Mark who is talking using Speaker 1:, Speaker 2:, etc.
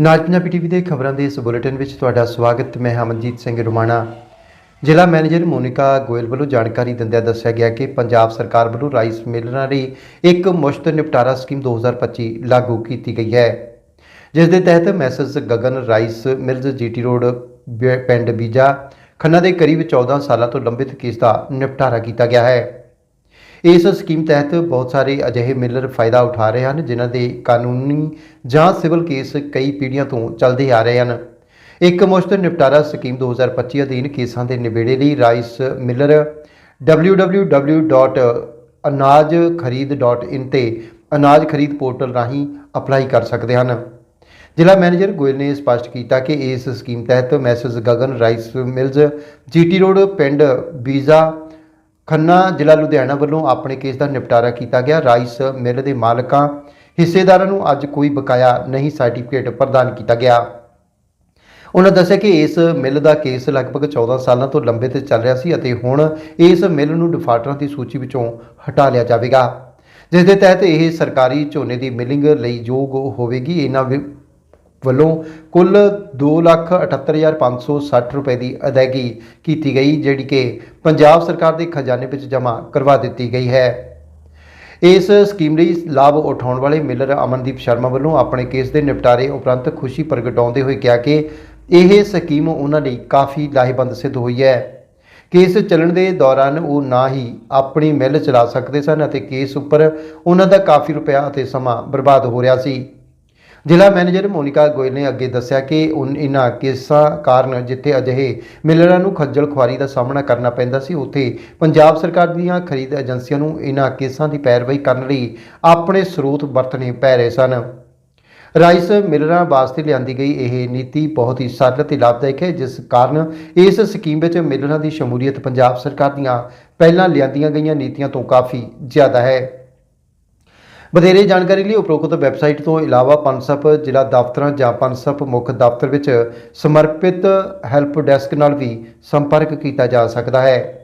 Speaker 1: ਨਾਜ Punjabi TV ਦੇ ਖਬਰਾਂ ਦੇ ਇਸ ਬੁਲੇਟਿਨ ਵਿੱਚ ਤੁਹਾਡਾ ਸਵਾਗਤ। ਮੈਂ ਹਾਂ ਅਮਨਜੀਤ ਸਿੰਘ ਰੁਮਾਣਾ। ਜ਼ਿਲ੍ਹਾ ਮੈਨੇਜਰ ਮੋਨਿਕਾ ਗੋਇਲ ਵੱਲੋਂ ਜਾਣਕਾਰੀ ਦਿੰਦਿਆਂ ਦੱਸਿਆ ਗਿਆ ਕਿ ਪੰਜਾਬ ਸਰਕਾਰ ਵੱਲੋਂ ਰਾਈਸ ਮਿਲਰਾਂ ਲਈ ਇੱਕ ਮੁਸ਼ਤ ਨਿਪਟਾਰਾ ਸਕੀਮ 2025 ਲਾਗੂ ਕੀਤੀ ਗਈ ਹੈ। ਜਿਸ ਦੇ ਤਹਿਤ messrs Gagan rice mills GT road ਬ- ਪਿੰਡ ਬੀਜਾ ਖੰਨਾ ਦੇ ਕਰੀਬ 14 ਸਾਲਾਂ ਤੋਂ ਲੰਬਿਤ ਕੇਸ ਦਾ ਨਿਪਟਾਰਾ ਕੀਤਾ ਗਿਆ ਹੈ। ਇਸ ਸਕੀਮ ਤਹਿਤ ਬਹੁਤ ਸਾਰੇ ਅਜਿਹੇ ਮਿਲਰ ਫਾਇਦਾ ਉਠਾ ਰਹੇ ਹਨ, ਜਿਨ੍ਹਾਂ ਦੇ ਕਾਨੂੰਨੀ ਜਾਂ ਸਿਵਲ ਕੇਸ ਕਈ ਪੀੜ੍ਹੀਆਂ ਤੋਂ ਚੱਲਦੇ ਆ ਰਹੇ ਹਨ। ਇੱਕ ਮੁਸ਼ਤ ਨਿਪਟਾਰਾ ਸਕੀਮ 2025 ਅਧੀਨ ਕੇਸਾਂ ਦੇ ਨਿਬੇੜੇ ਲਈ ਰਾਈਸ ਮਿਲਰ www.anajkhareed.in ਤੇ ਅਨਾਜ ਖਰੀਦ ਪੋਰਟਲ ਰਾਹੀਂ ਅਪਲਾਈ ਕਰ ਸਕਦੇ ਹਨ। ਜ਼ਿਲ੍ਹਾ ਮੈਨੇਜਰ ਗੋਇਲ ਨੇ ਸਪਸ਼ਟ ਕੀਤਾ ਕਿ ਇਸ ਸਕੀਮ ਤਹਿਤ messrs Gagan rice mills, GT road, ਪਿੰਡ ਬੀਜ਼ਾ ਖੰਨਾ ਜ਼ਿਲ੍ਹਾ ਲੁਧਿਆਣਾ ਵੱਲੋਂ ਆਪਣੇ ਕੇਸ ਦਾ ਨਿਪਟਾਰਾ ਕੀਤਾ ਗਿਆ। ਰਾਈਸ ਮਿਲ ਦੇ ਮਾਲਕਾਂ, ਹਿੱਸੇਦਾਰਾਂ ਨੂੰ ਅੱਜ ਕੋਈ ਬਕਾਇਆ ਨਹੀਂ ਸਰਟੀਫਿਕੇਟ ਪ੍ਰਦਾਨ ਕੀਤਾ ਗਿਆ। ਉਹਨਾਂ ਦੱਸਿਆ ਕਿ ਇਸ ਮਿੱਲ ਦਾ ਕੇਸ ਲਗਭਗ 14 ਸਾਲਾਂ ਤੋਂ ਲੰਬੇ 'ਤੇ ਚੱਲ ਰਿਹਾ ਸੀ ਅਤੇ ਹੁਣ ਇਸ ਮਿੱਲ ਨੂੰ ਡਿਫਾਲਟਰਾਂ ਦੀ ਸੂਚੀ ਵਿੱਚੋਂ ਹਟਾ ਲਿਆ ਜਾਵੇਗਾ। ਜਿਸ ਦੇ ਤਹਿਤ ਇਹ ਸਰਕਾਰੀ ਝੋਨੇ ਦੀ ਮਿਲਿੰਗ ਲਈ ਯੋਗ ਹੋਵੇਗੀ। ਇਹਨਾਂ ਵਿ- ਵੱਲੋਂ ਕੁੱਲ 278560 ਰੁਪਏ ਦੀ ਅਦਾਇਗੀ ਕੀਤੀ ਗਈ, ਜਿਹੜੀ ਕਿ ਪੰਜਾਬ ਸਰਕਾਰ ਦੇ ਖਜ਼ਾਨੇ ਵਿੱਚ ਜਮ੍ਹਾਂ ਕਰਵਾ ਦਿੱਤੀ ਗਈ ਹੈ। ਇਸ ਸਕੀਮ ਲਈ ਲਾਭ ਉਠਾਉਣ ਵਾਲੇ ਮਿਲਰ ਅਮਨਦੀਪ ਸ਼ਰਮਾ ਵੱਲੋਂ ਆਪਣੇ ਕੇਸ ਦੇ ਨਿਪਟਾਰੇ ਉਪਰੰਤ ਖੁਸ਼ੀ ਪ੍ਰਗਟਾਉਂਦੇ ਹੋਏ ਕਿਹਾ ਕਿ ਇਹ ਸਕੀਮ ਉਹਨਾਂ ਲਈ ਕਾਫੀ ਲਾਹੇਵੰਦ ਸਿੱਧ ਹੋਈ ਹੈ। ਕੇਸ ਚੱਲਣ ਦੇ ਦੌਰਾਨ ਉਹ ਨਾ ਹੀ ਆਪਣੀ ਮਿਲ ਚਲਾ ਸਕਦੇ ਸਨ ਅਤੇ ਕੇਸ ਉੱਪਰ ਉਹਨਾਂ ਦਾ ਕਾਫੀ ਰੁਪਇਆ ਅਤੇ ਸਮਾਂ ਬਰਬਾਦ ਹੋ ਰਿਹਾ ਸੀ। ਜ਼ਿਲ੍ਹਾ ਮੈਨੇਜਰ ਮੋਨਿਕਾ ਗੋਇਲ ਨੇ ਅੱਗੇ ਦੱਸਿਆ ਕਿ ਉਨ, ਇਨ੍ਹਾਂ ਕੇਸਾਂ ਕਾਰਨ ਜਿੱਥੇ ਅਜਿਹੇ ਮਿਲਰਾਂ ਨੂੰ ਖੱਜਲ ਖੁਆਰੀ ਦਾ ਸਾਹਮਣਾ ਕਰਨਾ ਪੈਂਦਾ ਸੀ, ਉੱਥੇ ਪੰਜਾਬ ਸਰਕਾਰ ਦੀਆਂ ਖਰੀਦ ਏਜੰਸੀਆਂ ਨੂੰ ਇਨ੍ਹਾਂ ਕੇਸਾਂ ਦੀ ਪੈਰਵਾਈ ਕਰਨ ਲਈ ਆਪਣੇ ਸਰੋਤ ਵਰਤਣੇ ਪੈ ਰਹੇ ਸਨ। ਰਾਈਸ ਮਿਲਰਾਂ ਵਾਸਤੇ ਲਿਆਂਦੀ ਗਈ ਇਹ ਨੀਤੀ ਬਹੁਤ ਹੀ ਸਰਲ ਤੇ ਲਾਭਦਾਇਕ ਹੈ, ਜਿਸ ਕਾਰਨ ਇਸ ਸਕੀਮ ਵਿੱਚ ਮਿਲਰਾਂ ਦੀ ਸ਼ਮੂਲੀਅਤ ਪੰਜਾਬ ਸਰਕਾਰ ਦੀਆਂ ਪਹਿਲਾਂ ਲਿਆਂਦੀਆਂ ਗਈਆਂ ਨੀਤੀਆਂ ਤੋਂ ਕਾਫੀ ਜ਼ਿਆਦਾ ਹੈ। ਵਧੇਰੇ ਜਾਣਕਾਰੀ ਲਈ ਉਪਰੋਕਤ ਵੈਬਸਾਈਟ ਤੋਂ ਇਲਾਵਾ ਪਨਸਪ, ਜ਼ਿਲ੍ਹਾ ਦਫ਼ਤਰਾਂ ਜਾਂ ਪੰਸਪ ਮੁੱਖ ਦਫ਼ਤਰ ਵਿੱਚ ਸਮਰਪਿਤ ਹੈਲਪ ਡੈਸਕ ਨਾਲ ਵੀ ਸੰਪਰਕ ਕੀਤਾ ਜਾ ਸਕਦਾ ਹੈ।